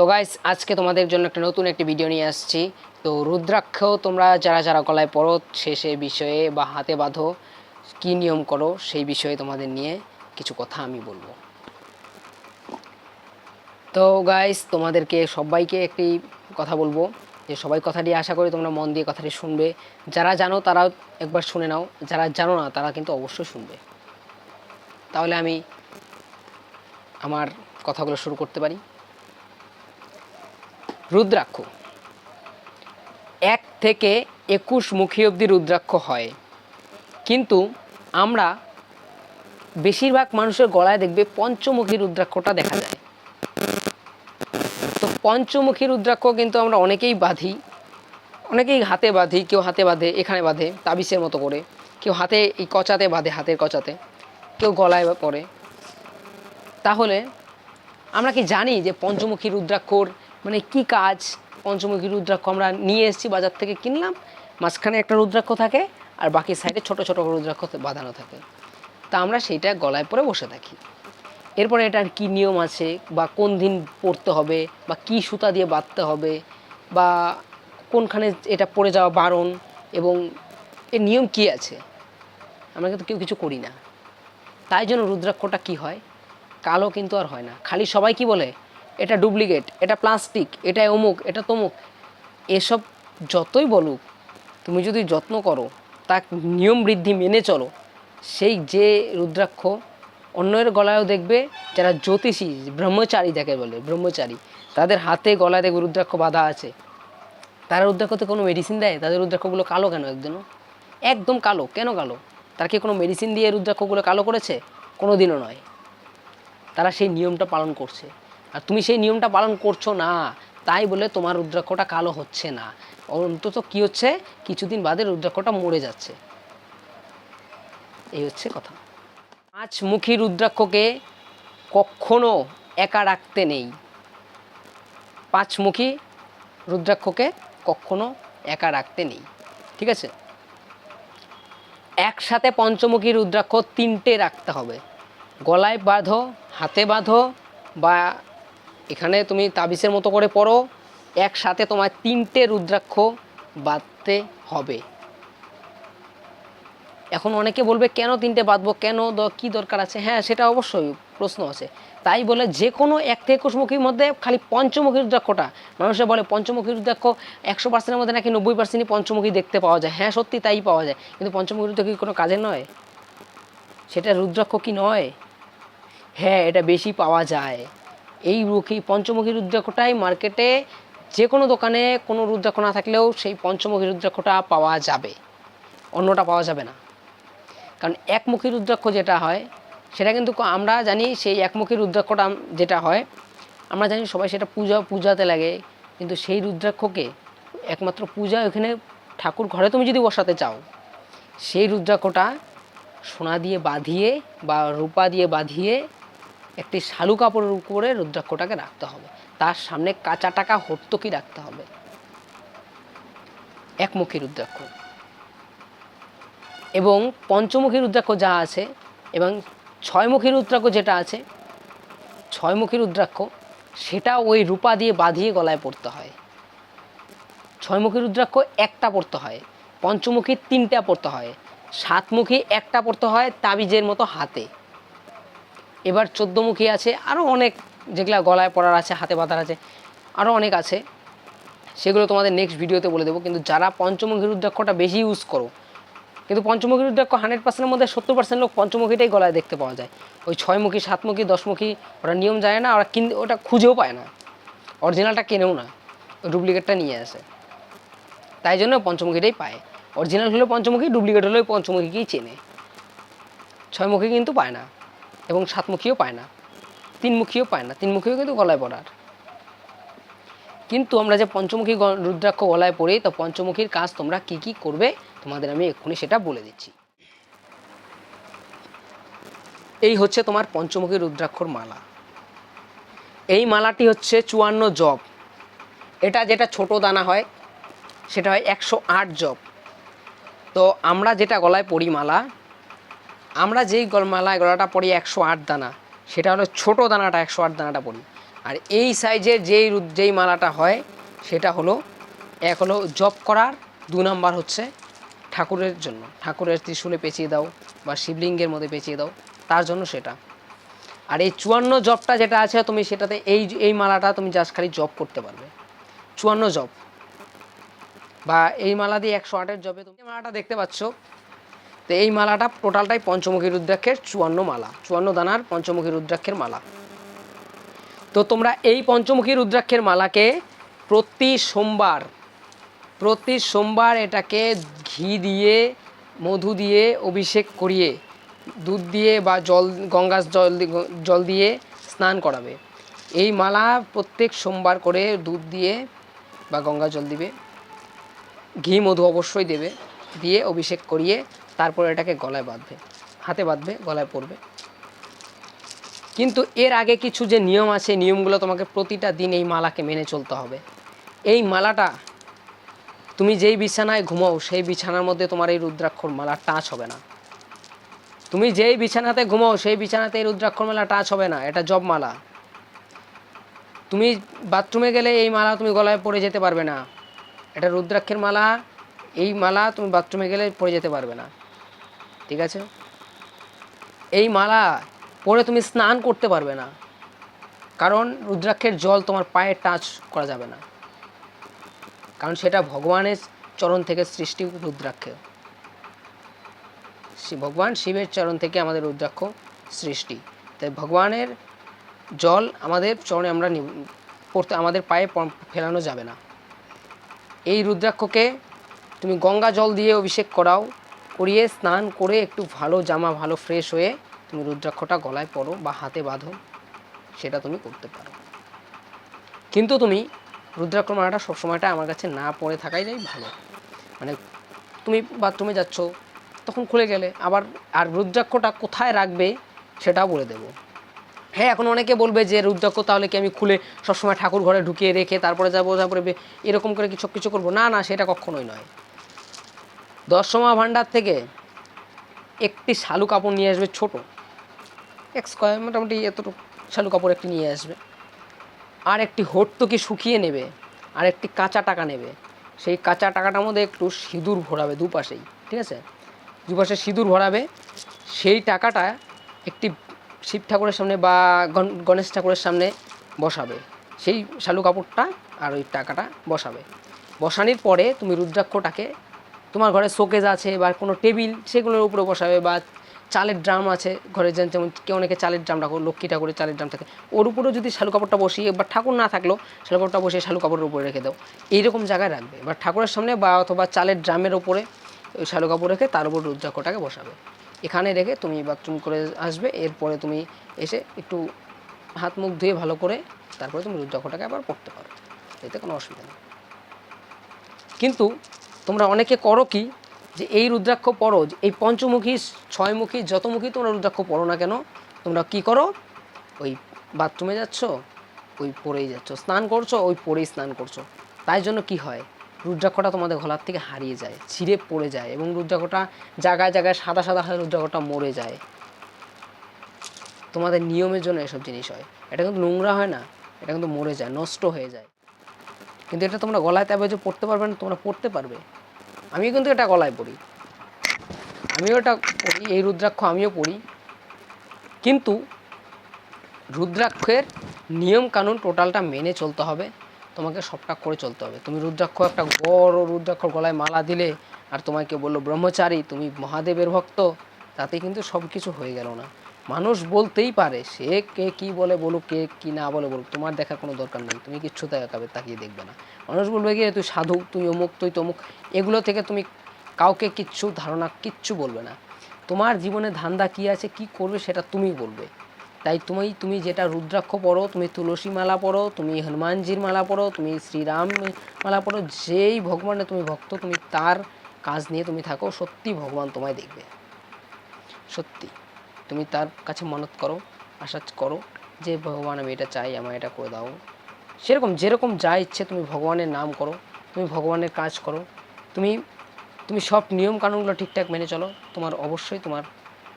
তো গাইস আজকে তোমাদের জন্য একটা নতুন একটি ভিডিও নিয়ে আসছি। তো রুদ্রাক্ষ, তোমরা যারা যারা গলায় পড়ো সে সে বিষয়ে বা হাতে বাঁধো, কী নিয়ম করো, সেই বিষয়ে তোমাদের নিয়ে কিছু কথা আমি বলব। তো গাইস তোমাদেরকে সবাইকে একটি কথা বলব, যে সবাই কথাটি আশা করি তোমরা মন দিয়ে কথাটি শুনবে। যারা জানো তারাও একবার শুনে নাও, যারা জানো না, তারা কিন্তু অবশ্যই শুনবে। তাহলে আমি আমার কথাগুলো শুরু করতে পারি। রুদ্রাক্ষ। এক থেকে একুশ মুখী অবধি রুদ্রাক্ষ হয়। কিন্তু আমরা বেশিরভাগ মানুষের গলায় দেখবে পঞ্চমুখী রুদ্রাক্ষটা দেখা যায়। তো পঞ্চমুখী রুদ্রাক্ষ কিন্তু আমরা অনেকেই বাঁধি। অনেকেই হাতে বাঁধি, কেউ হাতে বাঁধে, এখানে বাঁধে তাবিসের মতো করে। কেউ হাতে এই কচাতে বাঁধে, হাতের কচাতে, কেউ গলায় পরে। তাহলে আমরা কি জানি যে পঞ্চমুখী রুদ্রাক্ষর মানে কি কাজ? পঞ্চমুখী রুদ্রাক্ষ আমরা নিয়ে এসেছি, বাজার থেকে কিনলাম। মাঝখানে একটা রুদ্রাক্ষ থাকে আর বাকি সাইডে ছোট ছোট রুদ্রাক্ষ বাঁধানো থাকে। তা আমরা সেইটা গলায় পরে বসে থাকি। এরপরে এটার কি নিয়ম আছে? বা কোন দিন পড়তে হবে? বা কি সুতা দিয়ে বাঁধতে হবে? বা কোনখানে এটা পড়ে যাওয়া বারণ? এবং এর নিয়ম কি আছে? আমরা কিন্তু কেউ কিছু করি না। তাই জন্য রুদ্রাক্ষটা কি হয়? কালো কিন্তু আর হয় না। খালি সবাই কি বলে? এটা ডুপ্লিকেট, এটা প্লাস্টিক, এটা অমুক, এটা তমুক। এসব যতই বলুক, তুমি যদি যত্ন করো তার নিয়ম বৃদ্ধি মেনে চলো। সেই যে রুদ্রাক্ষ অন্যের গলায়ও দেখবে, যারা জ্যোতিষী, ব্রহ্মচারী যাকে বলে, ব্রহ্মচারী, তাদের হাতে গলায় দেখবে রুদ্রাক্ষ বাঁধা আছে। তারা রুদ্রাক্ষতে কোনো মেডিসিন দেয়? তাদের রুদ্রাক্ষগুলো কালো কেন একজনও? একদম কালো, কেন কালো? তারা কি কোনো মেডিসিন দিয়ে রুদ্রাক্ষগুলো কালো করেছে? কোনো দিনও নয়। তারা সেই নিয়মটা পালন করছে। আর তুমি সেই নিয়মটা পালন করছ না, তাই বলে তোমার রুদ্রাক্ষটা কালো হচ্ছে না। অন্তত কি হচ্ছে? কিছুদিন বাদে রুদ্রাক্ষটা মরে যাচ্ছে। এই হচ্ছে কথা। পাঁচমুখী রুদ্রাক্ষকে কখনো একা রাখতে নেই। পাঁচমুখী রুদ্রাক্ষকে কখনো একা রাখতে নেই। ঠিক আছে? একসাথে পঞ্চমুখী রুদ্রাক্ষ তিনটে রাখতে হবে। গলায় বাঁধো, হাতে বাঁধো বা এখানে তুমি তাবিসের মতো করে পড়ো, একসাথে তোমার তিনটে রুদ্রাক্ষ বাঁধতে হবে। এখন অনেকে বলবে, কেন তিনটে বাঁধবো? কেন কি দরকার আছে? হ্যাঁ সেটা অবশ্যই প্রশ্ন আছে। তাই বলে যে কোনো এক থেকে একুশমুখীর মধ্যে খালি পঞ্চমুখী রুদ্রাক্ষটা, মানুষে বলে পঞ্চমুখী রুদ্রাক্ষ একশো পার্সেন্টের মধ্যে নাকি নব্বই পার্সেন্টই পঞ্চমুখী দেখতে পাওয়া যায়। হ্যাঁ সত্যি তাই পাওয়া যায়। কিন্তু পঞ্চমুখী রুদ্রাক্ষ কোনো কাজে নয়? সেটা রুদ্রাক্ষ কি নয়? হ্যাঁ এটা বেশি পাওয়া যায়। এই মুখী পঞ্চমুখী রুদ্রাক্ষটাই মার্কেটে যে কোনো দোকানে কোনো রুদ্রাক্ষ না থাকলেও সেই পঞ্চমুখী রুদ্রাক্ষটা পাওয়া যাবে। অন্যটা পাওয়া যাবে না। কারণ একমুখী রুদ্রাক্ষ যেটা হয়, সেটা কিন্তু আমরা জানি সেই একমুখী রুদ্রাক্ষটা যেটা হয়, আমরা জানি সবাই সেটা পূজা, পূজাতে লাগে। কিন্তু সেই রুদ্রাক্ষকে একমাত্র পূজা ওখানে ঠাকুর ঘরে তুমি যদি বসাতে চাও, সেই রুদ্রাক্ষটা সোনা দিয়ে বাঁধিয়ে বা রূপা দিয়ে বাঁধিয়ে একটি শালু কাপড়ের উপরে রুদ্রাক্ষটাকে রাখতে হবে। তার সামনে কাঁচা টাকা হর্তকি রাখতে হবে। একমুখী রুদ্রাক্ষ। এবং পঞ্চমুখী রুদ্রাক্ষ যা আছে এবং ছয়মুখী রুদ্রাক্ষ যেটা আছে, ছয়মুখী রুদ্রাক্ষ, সেটা ওই রূপা দিয়ে বাঁধিয়ে গলায় পড়তে হয়। ছয়মুখী রুদ্রাক্ষ একটা পড়তে হয়, পঞ্চমুখী তিনটা পড়তে হয়, সাতমুখী একটা পড়তে হয় তাবিজের মতো হাতে। এবার চোদ্দমুখী আছে আরও অনেক যেগুলো গলায় পড়ার আছে, হাতে বাঁধার আছে আরও অনেক আছে। সেগুলো তোমাদের নেক্সট ভিডিওতে বলে দেবো। কিন্তু যারা পঞ্চমুখী রুদ্রাক্ষটা বেশি ইউজ করো, কিন্তু পঞ্চমুখী রুদ্রাক্ষ হান্ড্রেড পার্সেন্টের মধ্যে সত্তর পার্সেন্ট লোক পঞ্চমুখীটাই গলায় দেখতে পাওয়া যায়। ওই ছয়মুখী, সাতমুখী, দশমুখী, ওরা নিয়ম যায় না, ওরা কিন ওটা খুঁজেও পায় না। অরিজিনালটা কেনেও না ডুপ্লিকেটটা নিয়ে আসে। তাই জন্য পঞ্চমুখীটাই পায়। অরিজিনাল হলেও পঞ্চমুখী ডুপ্লিকেট হলেও পঞ্চমুখীকেই চেনে। ছয়মুখী কিন্তু পায় না। এবং সাতমুখীও পায় না। তিনমুখীও পায় না। তিনমুখীও কিন্তু গলায় পড়ার কিন্তু আমরা যে পঞ্চমুখী রুদ্রাক্ষ গলায় পড়ি, তো পঞ্চমুখীর কাজ তোমরা কি কি করবে তোমাদের আমি এক্ষুনি সেটা বলে দিচ্ছি। এই হচ্ছে তোমার পঞ্চমুখী রুদ্রাক্ষর মালা। এই মালাটি হচ্ছে চুয়ান্ন জব। এটা যেটা ছোট দানা হয়, সেটা হয় একশো আট জব। তো আমরা যেটা গলায় পরি মালা আমরা যেই গল- মালায় গলাটা পড়ি একশো আট দানা, সেটা হলো ছোট দানাটা একশো আট দানাটা পড়ি। আর এই সাইজের যেই যেই মালাটা হয়, সেটা হলো, এক হলো জব করার, দু নাম্বার হচ্ছে ঠাকুরের জন্য। ঠাকুরের ত্রিশূলে পেঁচিয়ে দাও বা শিবলিঙ্গের মধ্যে পেঁচিয়ে দাও, তার জন্য সেটা। আর এই চুয়ান্ন জবটা যেটা আছে, তুমি সেটাতে এই এই মালাটা তুমি জাস্ট খালি জব করতে পারবে। চুয়ান্ন জব বা এই মালা দিয়ে একশো আটের জবে তুমি মালাটা দেখতে পাচ্ছ তো এই মালাটা টোটালটাই পঞ্চমুখী রুদ্রাক্ষের চুয়ান্ন মালা, চুয়ান্ন দানার পঞ্চমুখী রুদ্রাক্ষের মালা। তো তোমরা এই পঞ্চমুখী রুদ্রাক্ষের মালাকে প্রতি সোমবার প্রতি সোমবার এটাকে ঘি দিয়ে, মধু দিয়ে অভিষেক করিয়ে, দুধ দিয়ে বা জল, গঙ্গার জল জল দিয়ে স্নান করাবে। এই মালা প্রত্যেক সোমবার করে দুধ দিয়ে বা গঙ্গা জল দিবে। ঘি, মধু অবশ্যই দেবে, দিয়ে অভিষেক করিয়ে তারপর এটাকে গলায় বাঁধবে, হাতে বাঁধবে, গলায় পরবে। কিন্তু এর আগে কিছু যে নিয়ম আছে নিয়মগুলো তোমাকে প্রতিটা দিন এই মালাকে মেনে চলতে হবে। এই মালাটা তুমি যেই বিছানায় ঘুমাও, সেই বিছানার মধ্যে তোমার এই রুদ্রাক্ষর মালা টাচ হবে না। তুমি যেই বিছানাতে ঘুমাও, সেই বিছানাতে এই রুদ্রাক্ষর মালা টাচ হবে না, এটা জব মালা। তুমি বাথরুমে গেলে এই মালা তুমি গলায় পরে যেতে পারবে না। এটা রুদ্রাক্ষের মালা, এই মালা তুমি বাথরুমে গেলে পরে যেতে পারবে না। ঠিক আছে? এই মালা পরে তুমি স্নান করতে পারবে না। কারণ রুদ্রাক্ষের জল তোমার পায়ে টাচ করা যাবে না। কারণ সেটা ভগবানের চরণ থেকে সৃষ্টি রুদ্রাক্ষ। ভগবান শিবের চরণ থেকে আমাদের রুদ্রাক্ষ সৃষ্টি। তাই ভগবানের জল আমাদের চরণে আমরা পড়তে আমাদের পায়ে ফেলানো যাবে না। এই রুদ্রাক্ষকে তুমি গঙ্গা জল দিয়ে অভিষেক করাও। করিয়ে স্নান করে একটু ভালো জামা, ভালো ফ্রেশ হয়ে তুমি রুদ্রাক্ষটা গলায় পরো বা হাতে বাঁধো, সেটা তুমি করতে পারো। কিন্তু তুমি রুদ্রাক্ষ মালাটা সবসময়টা আমার কাছে না পরে থাকাই ভালো। মানে তুমি বাথরুমে যাচ্ছ, তখন খুলে গেলে আবার, আর রুদ্রাক্ষটা কোথায় রাখবে সেটাও বলে দেবো। হ্যাঁ এখন অনেকে বলবে যে রুদ্রাক্ষ তাহলে কি আমি খুলে সবসময় ঠাকুর ঘরে ঢুকিয়ে রেখে তারপরে যাব, তারপরে এরকম করে কিছু কিছু করব? না না, সেটা কখনোই নয়। দশমা ভাণ্ডার থেকে একটি শালু কাপড় নিয়ে আসবে ছোট। এক স্কোয়ার মোটামুটি এতটুকু শালু কাপড় একটি নিয়ে আসবে। আর একটি হর্তুকি শুকিয়ে নেবে, আর একটি কাঁচা টাকা নেবে। সেই কাঁচা টাকাটার মধ্যে একটু সিঁদুর ভরাবে দুপাশেই, ঠিক আছে? দুপাশে সিঁদুর ভরাবে, সেই টাকাটা একটি শিব ঠাকুরের সামনে বা গণ- গণেশ ঠাকুরের সামনে বসাবে। সেই শালু কাপড়টা আর ওই টাকাটা বসাবে। বসানোর পরে তুমি রুদ্রাক্ষটাকে তোমার ঘরে শোকেজ আছে বা কোনো টেবিল সেগুলোর উপরে বসাবে বা চালের ড্রাম আছে ঘরে, যেমন কেউ অনেকে চালের ড্রাম রাখো লক্ষ্মী ঠাকুরের চালের ড্রাম থাকে। ওর উপরেও যদি শালু কাপড়টা বসিয়ে বা ঠাকুর না থাকলেও শালু কাপড়টা বসিয়ে শালু কাপড়ের উপরে রেখে দাও। এইরকম জায়গায় রাখবে। বা ঠাকুরের সামনে বা অথবা চালের ড্রামের উপরে ওই শালু কাপড় রেখে তার উপর রুদ্রাক্ষটাকে বসাবে। এখানে রেখে তুমি বাথরুম করে আসবে, এরপরে তুমি এসে একটু হাত মুখ ধুয়ে ভালো করে তারপরে তুমি রুদ্রাক্ষটাকে আবার পড়তে পারো। এতে কোনো অসুবিধা নেই। কিন্তু তোমরা অনেকে করো কি? যে এই রুদ্রাক্ষ যে এই পঞ্চমুখী, ছয়মুখী, যতমুখী তোমরা রুদ্রাক্ষ পড়ো না কেন, তোমরা কি করো? ওই বাথরুমে যাচ্ছ, ওই পরেই যাচ্ছ। স্নান করছ, ওই পরেই স্নান করছ। তাই জন্য কি হয়? রুদ্রাক্ষটা তোমাদের গলার থেকে হারিয়ে যায়, ছিঁড়ে পড়ে যায় এবং রুদ্রাক্ষটা জায়গায় জায়গায় সাদা সাদা হয়ে রুদ্রাক্ষটা মরে যায়। তোমাদের নিয়মের জন্য এসব জিনিস হয়। এটা কিন্তু নোংরা হয় না, এটা কিন্তু মরে যায়, নষ্ট হয়ে যায়। কিন্তু এটা তোমরা গলায় তাবে যে পড়তে পারবে না, তোমরা পড়তে পারবে। আমিও কিন্তু এটা গলায় পড়ি। আমিও এটা পড়ি, এই রুদ্রাক্ষ আমিও পড়ি। কিন্তু রুদ্রাক্ষের নিয়ম কানুন টোটালটা মেনে চলতে হবে, তোমাকে সবটা করে চলতে হবে। তুমি রুদ্রাক্ষ একটা বড় রুদ্রাক্ষ গলায় মালা দিলে, আর তোমাকে বলল, ব্রহ্মচারী, তুমি মহাদেবের ভক্ত তাতে কিন্তু সব কিছু হয়ে গেল না। মানুষ বলতেই পারে, সে কে কি বলে বলুক, কে কি না বলে বলুক, তোমার দেখার কোনো দরকার নেই, তুমি কিচ্ছু তাকাবে তাকিয়ে দেখবে না। মানুষ বলবে কি তুই সাধু, তুই অমুক, তুই তমুক, এগুলো থেকে তুমি কাউকে কিচ্ছু, ধারণা কিচ্ছু বলবে না। তোমার জীবনে ধান্দা কী আছে, কি করবে সেটা তুমি বলবে। তাই তুমি তুমি যেটা রুদ্রাক্ষ পড়ো, তুমি তুলসী মালা পড়ো, তুমি হনুমানজির মালা পড়ো, তুমি শ্রীরাম মালা পড়ো, যেই ভগবানের তুমি ভক্ত, তুমি তার কাজ নিয়ে তুমি থাকো, সত্যি ভগবান তোমায় দেখবে। সত্যি। তুমি তার কাছে মনত করো, আশা করো যে ভগবান আমি এটা চাই আমার এটা করে দাও। সেরকম, যেরকম যা ইচ্ছে তুমি ভগবানের নাম করো, তুমি ভগবানের কাজ করো, তুমি তুমি সব নিয়ম কানুনগুলো ঠিকঠাক মেনে চলো, তোমার অবশ্যই তোমার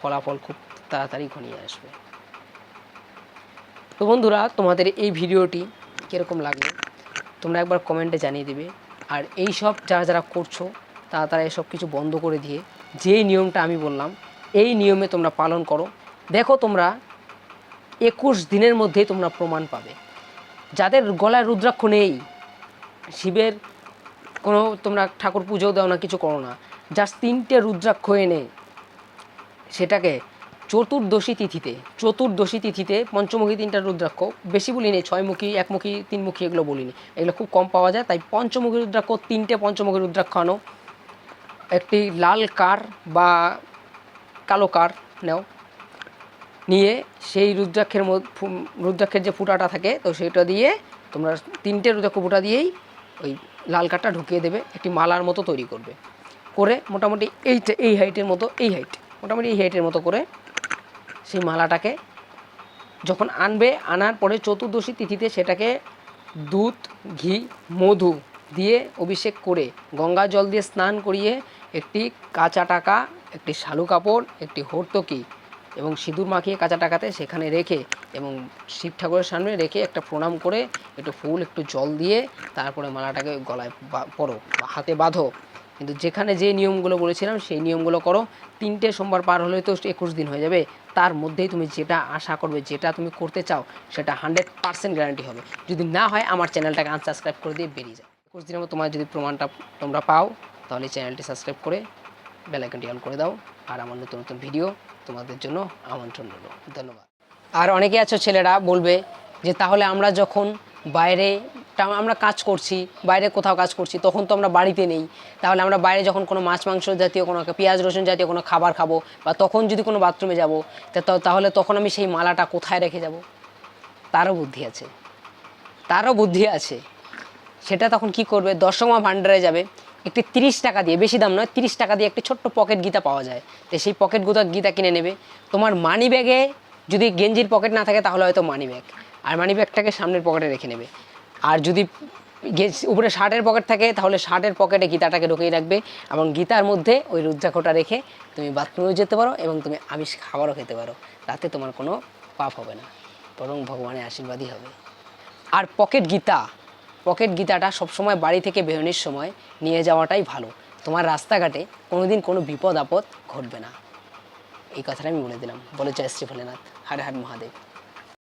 ফলাফল খুব তাড়াতাড়ি ঘনিয়ে আসবে। তো বন্ধুরা, তোমাদের এই ভিডিওটি কীরকম লাগল? তোমরা একবার কমেন্টে জানিয়ে দিবে। আর এই সব যারা যারা করছ, তারা তারা এসব কিছু বন্ধ করে দিয়ে, যেই নিয়মটা আমি বললাম এই নিয়মে তোমরা পালন করো। দেখো তোমরা একুশ দিনের মধ্যেই তোমরা প্রমাণ পাবে। যাদের গলায় রুদ্রাক্ষ নেই, শিবের কোনো তোমরা ঠাকুর পুজো দাও না, কিছু করো না। জাস্ট তিনটে রুদ্রাক্ষ এনে সেটাকে চতুর্দশী তিথিতে চতুর্দশী তিথিতে পঞ্চমুখী তিনটা রুদ্রাক্ষ, বেশি বলিনি, ছয়মুখী, একমুখী, তিনমুখী এগুলো বলিনি। এগুলো খুব কম পাওয়া যায়, তাই পঞ্চমুখী রুদ্রাক্ষ, তিনটে পঞ্চমুখী রুদ্রাক্ষ আনো। একটি লাল কার বা কালো কার নেও। নিয়ে সেই রুদ্রাক্ষের রুদ্রাক্ষের যে ফুটাটা থাকে, তো সেটা দিয়ে তোমরা তিনটে রুদ্রাক্ষ ফুটা দিয়েই ওই লাল কাঠটা ঢুকিয়ে দেবে, একটি মালার মতো তৈরি করবে। করে মোটামুটি এইটা এই হাইটের মতো এই হাইট মোটামুটি এই হাইটের মতো করে সেই মালাটাকে যখন আনবে, আনার পরে চতুর্দশী তিথিতে সেটাকে দুধ, ঘি, মধু দিয়ে অভিষেক করে গঙ্গা জল দিয়ে স্নান করিয়ে একটি কাঁচা টাকা একটি শালু কাপড়, একটি হর্তকি এবং সিঁদুর মাখিয়ে কাঁচা টাকাতে সেখানে রেখে এবং শিব ঠাকুরের সামনে রেখে একটা প্রণাম করে একটু ফুল, একটু জল দিয়ে তারপরে মালাটাকে গলায় পরো বা হাতে বাঁধো। কিন্তু যেখানে যে নিয়মগুলো বলেছিলাম, সেই নিয়মগুলো করো। তিনটে সোমবার পার হলে তো একুশ দিন হয়ে যাবে। তার মধ্যেই তুমি যেটা আশা করবে, যেটা তুমি করতে চাও, সেটা হান্ড্রেড পার্সেন্ট গ্যারান্টি হবে। যদি না হয়, আমার চ্যানেলটাকে আনসাবস্ক্রাইব করে দিয়ে বেরিয়ে যাও। একুশ দিনের মধ্যে তোমার যদি প্রমাণটা তোমরা পাও, তাহলে চ্যানেলটি সাবস্ক্রাইব করে বেলাইকনটি অন করে দাও আর আমার নতুন নতুন ভিডিও তোমাদের জন্য আমন্ত্রণ রইল। ধন্যবাদ। আর অনেকে আছো ছেলেরা বলবে যে তাহলে আমরা যখন বাইরে আমরা কাজ করছি, বাইরে কোথাও কাজ করছি, তখন তো আমরা বাড়িতে নেই। তাহলে আমরা বাইরে যখন কোনো মাছ, মাংস জাতীয় কোনো পেঁয়াজ, রসুন জাতীয় কোনো খাবার খাব বা তখন যদি কোনো বাথরুমে যাব তাহলে তখন আমি সেই মালাটা কোথায় রেখে যাব? তারও বুদ্ধি আছে। তারও বুদ্ধি আছে। সেটা তখন কি করবে? দশমা ভান্ডারে যাবে। একটি তিরিশ টাকা দিয়ে, বেশি দাম নয়, তিরিশ টাকা দিয়ে একটি ছোট্ট পকেট গীতা পাওয়া যায়। তো সেই পকেট গুতা গীতা কিনে নেবে। তোমার মানি ব্যাগে যদি গেঞ্জির পকেট না থাকে, তাহলে হয়তো মানি ব্যাগ আর মানি ব্যাগটাকে সামনের পকেটে রেখে নেবে। আর যদি উপরে শার্টের পকেট থাকে, তাহলে শার্টের পকেটে গীতাটাকে ঢুকিয়ে রাখবে এবং গীতার মধ্যে ওই রুদ্রাক্ষটা রেখে তুমি বাথরুমেও যেতে পারো এবং তুমি আমিষ খাবারও খেতে পারো। তাতে তোমার কোনো পাপ হবে না। বরং ভগবানের আশীর্বাদই হবে। আর পকেট গীতা পকেট গীতাটা সবসময় বাড়ি থেকে বেরোনোর সময় নিয়ে যাওয়াটাই ভালো। তোমার রাস্তাঘাটে কোনোদিন কোনো বিপদ আপদ ঘটবে না। এই কথাটা আমি বলে দিলাম। বলে জয় শ্রী ভোলেনাথ। হরে হর মহাদেব।